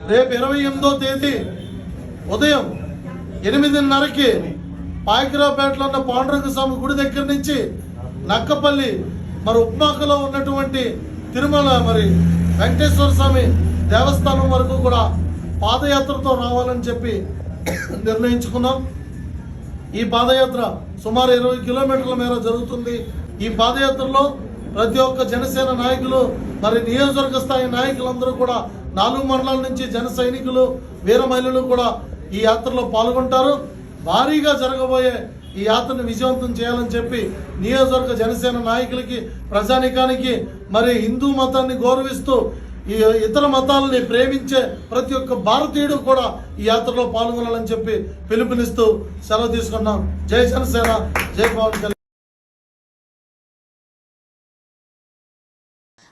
రేపు ఇరవై ఎనిమిదో తేదీ ఉదయం ఎనిమిదిన్నరకి పాయకరావుపేటలో ఉన్న పాండురంగ స్వామి గుడి దగ్గర నుంచి నక్కపల్లి మరి ఉప్మాకలో ఉన్నటువంటి తిరుమల మరి వెంకటేశ్వర స్వామి దేవస్థానం వరకు కూడా పాదయాత్రతో రావాలని చెప్పి నిర్ణయించుకున్నాం. ఈ పాదయాత్ర సుమారు ఇరవై కిలోమీటర్ల మేర జరుగుతుంది. ఈ పాదయాత్రలో ప్రతి ఒక్క జనసేన నాయకులు మరి నియోజకవర్గ స్థాయి నాయకులందరూ కూడా నాలుగు మండలాల నుంచి జన సైనికులు వీర మహిళలు కూడా ఈ యాత్రలో పాల్గొంటారు. భారీగా జరగబోయే ఈ యాత్రను విజయవంతం చేయాలని చెప్పి నియోజకవర్గ జనసేన నాయకులకి ప్రజానికానికి మరి హిందూ మతాన్ని గౌరవిస్తూ ఈ ఇతర మతాలని ప్రేమించే ప్రతి ఒక్క భారతీయుడు కూడా ఈ యాత్రలో పాల్గొనాలని చెప్పి పిలుపునిస్తూ సెలవు తీసుకున్నాం. జై జనసేన జై పవన్ కళ్యాణ్.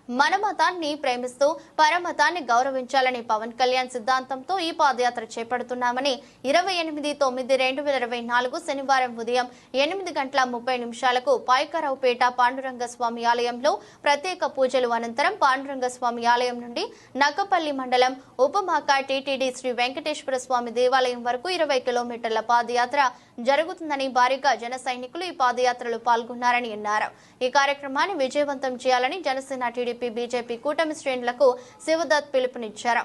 మన మతాన్ని ప్రేమిస్తూ పరమతాన్ని గౌరవించాలని పవన్ కళ్యాణ్ సిద్ధాంతంతో ఈ పాదయాత్ర చేపడుతున్నామని ఇరవై ఎనిమిది తొమ్మిది రెండు వేల ఇరవై నాలుగు శనివారం ఉదయం ఎనిమిది గంటల ముప్పై నిమిషాలకు పాయకరావుపేట పాండురంగ స్వామి ఆలయంలో ప్రత్యేక పూజలు అనంతరం పాండురంగ స్వామి ఆలయం నుండి నక్కపల్లి మండలం ఉపమాక టీటీడీ శ్రీ వెంకటేశ్వర స్వామి దేవాలయం వరకు ఇరవై కిలోమీటర్ల పాదయాత్ర జరుగుతుందని భారీగా జన సైనికులు ఈ పాదయాత్రలో పాల్గొన్నారని అన్నారు. ఈ కార్యక్రమాన్ని విజయవంతం చేయాలని జనసేన టీడీపీ బీజేపీ కూటమి శ్రేణులకు శివదత్ పిలుపునిచ్చారు.